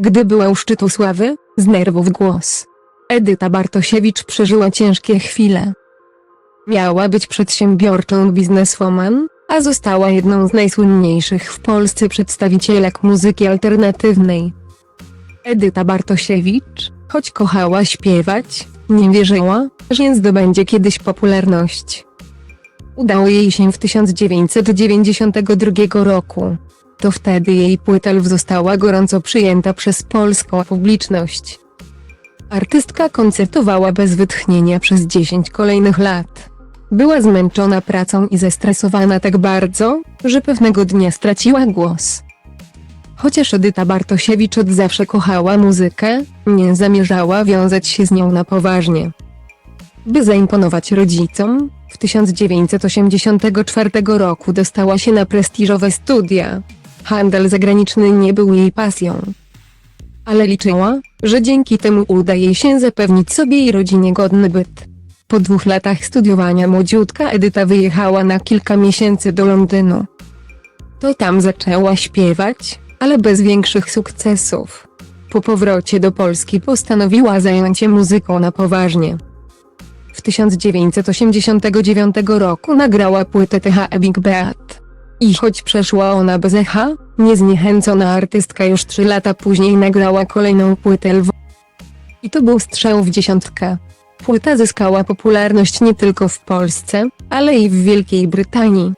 Gdy była u szczytu sławy, z nerwów głos. Edyta Bartosiewicz przeżyła ciężkie chwile. Miała być przedsiębiorczą bizneswoman, a została jedną z najsłynniejszych w Polsce przedstawicielek muzyki alternatywnej. Edyta Bartosiewicz, choć kochała śpiewać, nie wierzyła, że zdobędzie kiedyś popularność. Udało jej się w 1992 roku. To wtedy jej płyta Lw została gorąco przyjęta przez polską publiczność. Artystka koncertowała bez wytchnienia przez 10 kolejnych lat. Była zmęczona pracą i zestresowana tak bardzo, że pewnego dnia straciła głos. Chociaż Edyta Bartosiewicz od zawsze kochała muzykę, nie zamierzała wiązać się z nią na poważnie. By zaimponować rodzicom, w 1984 roku dostała się na prestiżowe studia. Handel zagraniczny nie był jej pasją. Ale liczyła, że dzięki temu uda jej się zapewnić sobie i rodzinie godny byt. Po dwóch latach studiowania młodziutka Edyta wyjechała na kilka miesięcy do Londynu. To tam zaczęła śpiewać, ale bez większych sukcesów. Po powrocie do Polski postanowiła zająć się muzyką na poważnie. W 1989 roku nagrała płytę TH Big Beat. I choć przeszła ona bez echa, niezniechęcona artystka już trzy lata później nagrała kolejną płytę Lw. I to był strzał w dziesiątkę. Płyta zyskała popularność nie tylko w Polsce, ale i w Wielkiej Brytanii.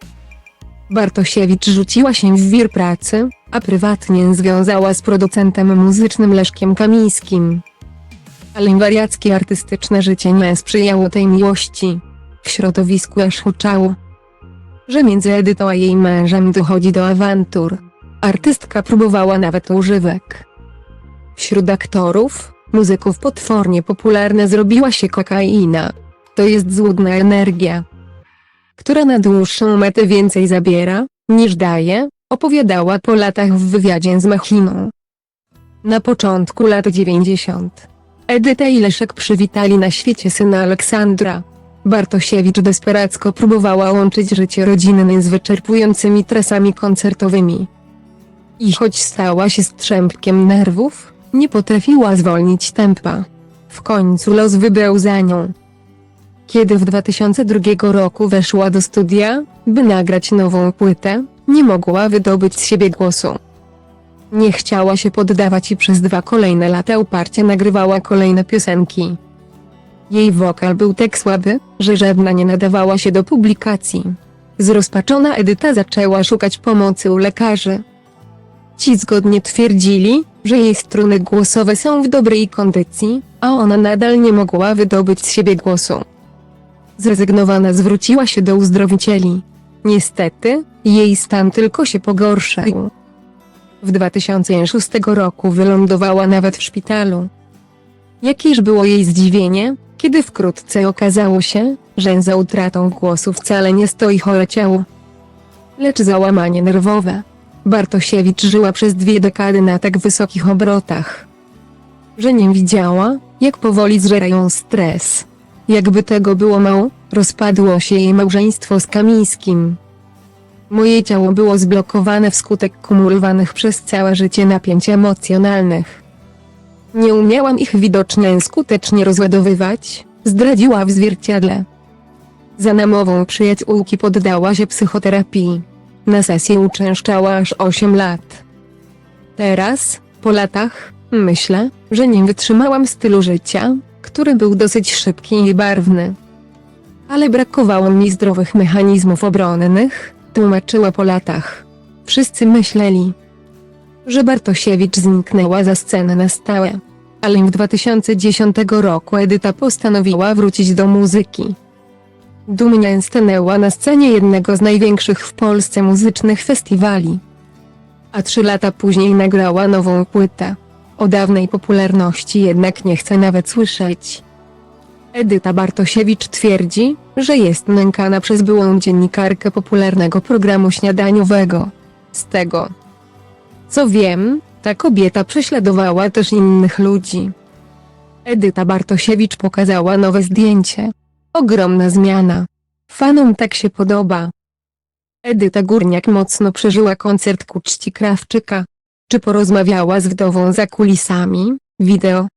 Bartosiewicz rzuciła się w wir pracy, a prywatnie związała z producentem muzycznym Leszkiem Kamińskim. Ale wariackie artystyczne życie nie sprzyjało tej miłości. W środowisku aż huczało, że między Edytą a jej mężem dochodzi do awantur. Artystka próbowała nawet używek. Wśród aktorów, muzyków potwornie popularna zrobiła się kokaina. To jest złudna energia, która na dłuższą metę więcej zabiera, niż daje, opowiadała po latach w wywiadzie z Machiną. Na początku lat 90. Edyta i Leszek przywitali na świecie syna Aleksandra. Bartosiewicz desperacko próbowała łączyć życie rodzinne z wyczerpującymi trasami koncertowymi. I choć stała się strzępkiem nerwów, nie potrafiła zwolnić tempa. W końcu los wybrał za nią. Kiedy w 2002 roku weszła do studia, by nagrać nową płytę, nie mogła wydobyć z siebie głosu. Nie chciała się poddawać i przez dwa kolejne lata uparcie nagrywała kolejne piosenki. Jej wokal był tak słaby, że żadna nie nadawała się do publikacji. Zrozpaczona Edyta zaczęła szukać pomocy u lekarzy. Ci zgodnie twierdzili, że jej struny głosowe są w dobrej kondycji, a ona nadal nie mogła wydobyć z siebie głosu. Zrezygnowana zwróciła się do uzdrowicieli. Niestety, jej stan tylko się pogorszał. W 2006 roku wylądowała nawet w szpitalu. Jakież było jej zdziwienie, kiedy wkrótce okazało się, że za utratą głosu wcale nie stoi chore ciało, lecz załamanie nerwowe. Bartosiewicz żyła przez dwie dekady na tak wysokich obrotach, że nie widziała, jak powoli zżera ją stres. Jakby tego było mało, rozpadło się jej małżeństwo z Kamińskim. Moje ciało było zblokowane wskutek kumulowanych przez całe życie napięć emocjonalnych. Nie umiałam ich widocznie skutecznie rozładowywać, zdradziła w zwierciadle. Za namową przyjaciółki poddała się psychoterapii. Na sesję uczęszczała aż 8 lat. Teraz, po latach, myślę, że nie wytrzymałam stylu życia, który był dosyć szybki i barwny. Ale brakowało mi zdrowych mechanizmów obronnych, tłumaczyła po latach. Wszyscy myśleli, że Bartosiewicz zniknęła za scenę na stałe. Ale w 2010 roku Edyta postanowiła wrócić do muzyki. Dumnie stanęła na scenie jednego z największych w Polsce muzycznych festiwali. A trzy lata później nagrała nową płytę. O dawnej popularności jednak nie chce nawet słyszeć. Edyta Bartosiewicz twierdzi, że jest nękana przez byłą dziennikarkę popularnego programu śniadaniowego. Z tego, co wiem, ta kobieta prześladowała też innych ludzi. Edyta Bartosiewicz pokazała nowe zdjęcie. Ogromna zmiana. Fanom tak się podoba. Edyta Górniak mocno przeżyła koncert ku czci Krawczyka. Czy porozmawiała z wdową za kulisami? Wideo.